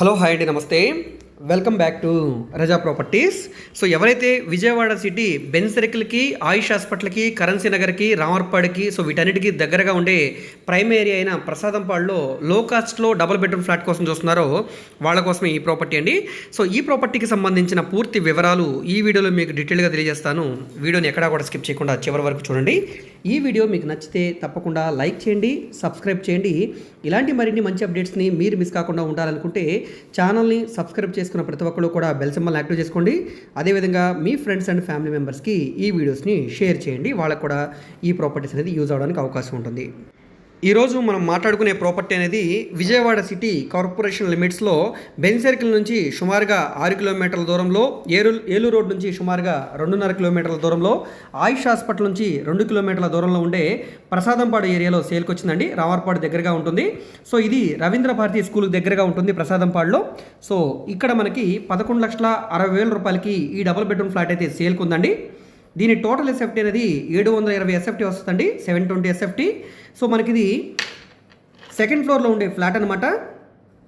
Hello hi అండి నమస్తే. Welcome back to Raza properties so ఎవరైతే విజయవాడ సిటీ బెన్ సర్కిల్కి ఆయుష్ హాస్పిటల్కి కరెన్సీ నగర్కి రామర్పాడికి సో వీటన్నిటికీ దగ్గరగా ఉండే ప్రైమ్ ఏరియా అయిన ప్రసాదంపాడులో లో కాస్ట్లో డబుల్ బెడ్రూమ్ ఫ్లాట్ కోసం చూస్తున్నారో వాళ్ళ కోసమే ఈ ప్రాపర్టీ అండి. సో ఈ ప్రాపర్టీకి సంబంధించిన పూర్తి వివరాలు ఈ వీడియోలో మీకు డీటెయిల్గా తెలియజేస్తాను. వీడియోని ఎక్కడా కూడా స్కిప్ చేయకుండా చివరి వరకు చూడండి. ఈ వీడియో మీకు నచ్చితే తప్పకుండా లైక్ చేయండి సబ్స్క్రైబ్ చేయండి. ఇలాంటి మరిన్ని మంచి అప్డేట్స్ని మీరు మిస్ కాకుండా ఉండాలనుకుంటే ఛానల్ని సబ్స్క్రైబ్ చేసుకున్న ప్రతి ఒక్కరు కూడా బెల్ సింబల్ యాక్టివ్ చేసుకోండి. అదేవిధంగా మీ ఫ్రెండ్స్ అండ్ ఫ్యామిలీ మెంబర్స్కి ఈ వీడియోస్ని షేర్ చేయండి. వాళ్ళకు కూడా ఈ ప్రాపర్టీస్ అనేది యూజ్ అవడానికి అవకాశం ఉంటుంది. ఈరోజు మనం మాట్లాడుకునే ప్రాపర్టీ అనేది విజయవాడ సిటీ కార్పొరేషన్ లిమిట్స్లో బెన్ సర్కిల్ నుంచి సుమారుగా ఆరు కిలోమీటర్ల దూరంలో ఏరు ఏలూరు రోడ్ నుంచి సుమారుగా రెండున్నర కిలోమీటర్ల దూరంలో ఆయుష్ హాస్పిటల్ నుంచి రెండు కిలోమీటర్ల దూరంలో ఉండే ప్రసాదంపాడు ఏరియాలో సేల్కి వచ్చిందండి. రామర్పాడు దగ్గరగా ఉంటుంది. సో ఇది రవీంద్ర భారతి స్కూల్ దగ్గరగా ఉంటుంది ప్రసాదంపాడులో. సో ఇక్కడ మనకి పదకొండు లక్షల అరవై వేల రూపాయలకి ఈ డబుల్ బెడ్రూమ్ ఫ్లాట్ అయితే సేల్కి ఉందండి. దీని టోటల్ ఎస్ఎఫ్టీ అనేది ఏడు వందల ఇరవై ఎస్ఎఫ్టీ వస్తుందండి సెవెన్ ట్వంటీ ఎస్ఎఫ్టీ సో మనకి ఇది సెకండ్ ఫ్లోర్లో ఉండే ఫ్లాట్ అనమాట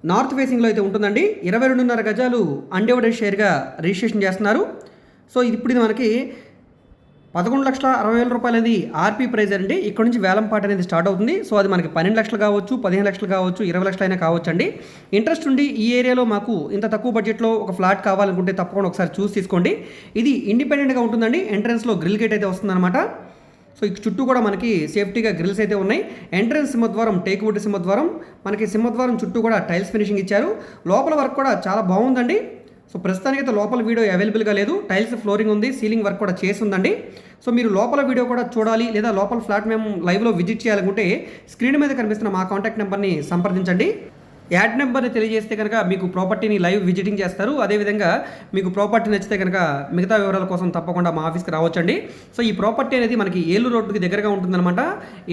నార్త్ ఫేసింగ్లో అయితే ఉంటుందండి. ఇరవై రెండున్నర గజాలు అన్డివైడెడ్ షేర్గా రిజిస్ట్రేషన్ చేస్తున్నారు. సో ఇప్పుడు ఇది మనకి పదకొండు లక్షల అరవై వేల రూపాయలు అనేది ఆర్పీ ప్రైజ్ అండి. ఇక్కడ నుంచి వేలంపాట అనేది స్టార్ట్ అవుతుంది. సో అది మనకి పన్నెండు లక్షలు కావచ్చు పదిహేను లక్షలు కావచ్చు ఇరవై లక్షలు అయినా కావచ్చు అండి ఇంట్రెస్ట్ ఉండి ఈ ఏరియాలో మాకు ఇంత తక్కువ బడ్జెట్లో ఒక ఫ్లాట్ కావాలనుకుంటే తప్పకుండా ఒకసారి చూసి తీసుకోండి. ఇది ఇండిపెండెంట్గా ఉంటుందండి. ఎంట్రన్స్లో గ్రిల్ గేట్ అయితే వస్తుందన్నమాట. సో ఈ చుట్టూ కూడా మనకి సేఫ్టీగా గ్రిల్స్ అయితే ఉన్నాయి. ఎంట్రన్స్ సింహద్వారం టేక్వుడ్ సింహద్వారం. మనకి సింహద్వారం చుట్టూ కూడా టైల్స్ ఫినిషింగ్ ఇచ్చారు. లోపల వరకు కూడా చాలా బాగుందండి. సో ప్రస్తుతానికి అయితే లోపల వీడియో అవైలబుల్గా లేదు. టైల్స్ ఫ్లోరింగ్ ఉంది సీలింగ్ వర్క్ కూడా చేసి ఉందండి సో మీరు లోపల వీడియో కూడా చూడాలి లేదా లోపల ఫ్లాట్ మేము లైవ్లో విజిట్ చేయాలనుకుంటే స్క్రీన్ మీద కనిపిస్తున్న మా కాంటాక్ట్ నెంబర్ని సంప్రదించండి. యాడ్ నెంబర్ని తెలియజేస్తే కనుక మీకు ప్రాపర్టీని లైవ్ విజిటింగ్ చేస్తారు. అదేవిధంగా మీకు ప్రాపర్టీ నచ్చితే కనుక మిగతా వివరాల కోసం తప్పకుండా మా ఆఫీస్కి రావచ్చండి. సో ఈ ప్రాపర్టీ అనేది మనకి ఏలూరు రోడ్డుకి దగ్గరగా ఉంటుందన్నమాట.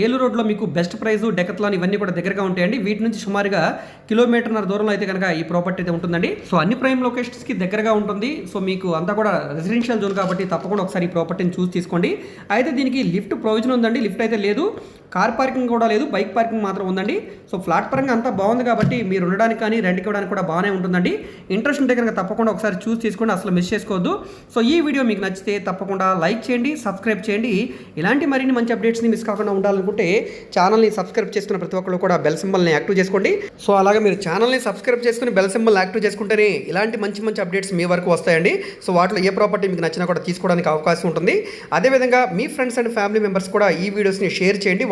ఏలూరు రోడ్లో మీకు బెస్ట్ ప్రైస్ డెకత్లాన్ ఇవన్నీ కూడా దగ్గరగా ఉంటాయండి. వీటి నుంచి సుమారుగా కిలోమీటర్న్నర దూరంలో అయితే కనుక ఈ ప్రాపర్టీ అయితే ఉంటుందండి. సో అన్ని ప్రైమ్ లొకేషన్స్కి దగ్గరగా ఉంటుంది. సో మీకు అంతా కూడా రెసిడెన్షియల్ జోన్ కాబట్టి తప్పకుండా ఒకసారి ఈ ప్రాపర్టీని చూసి తీసుకోండి. అయితే దీనికి లిఫ్ట్ ప్రొవిజన్ ఉందండి. లిఫ్ట్ అయితే లేదు. కార్ పార్కింగ్ కూడా లేదు బైక్ పార్కింగ్ మాత్రం ఉందండి. సో ఫ్లాట్ పరంగా అంతా బాగుంది కాబట్టి మీరు ఉండడానికి కానీ రెంట్కి ఇవ్వడానికి కూడా బాగానే ఉంటుందండి. ఇంట్రెస్ట్ ఉంటే కనుక తప్పకుండా ఒకసారి చూసి తీసుకోండి అసలు మిస్ చేసుకోవద్దు. సో ఈ వీడియో మీకు నచ్చితే తప్పకుండా లైక్ చేయండి సబ్స్క్రైబ్ చేయండి. ఇలాంటి మరిన్ని మంచి అప్డేట్స్ని మిస్ కాకుండా ఉండాలనుకుంటే ఛానల్ని సబ్స్క్రైబ్ చేసుకున్న ప్రతి ఒక్కరు కూడా బెల్ సింబల్ని యాక్టివ్ చేసుకోండి. సో అలాగే మీరు ఛానల్ని సబ్స్క్రైబ్ చేసుకుని బెల్ సింబల్ యాక్టివ్ చేసుకుంటేనే ఇలాంటి మంచి మంచి అప్డేట్స్ మీ వరకు వస్తాయండి. సో వాటిలో ఏ ప్రాపర్టీ మీకు నచ్చినా కూడా తీసుకోవడానికి అవకాశం ఉంటుంది. అదేవిధంగా మీ ఫ్రెండ్స్ అండ్ ఫ్యామిలీ మెంబర్స్ కూడా ఈ వీడియోస్ని షేర్ చేయండి.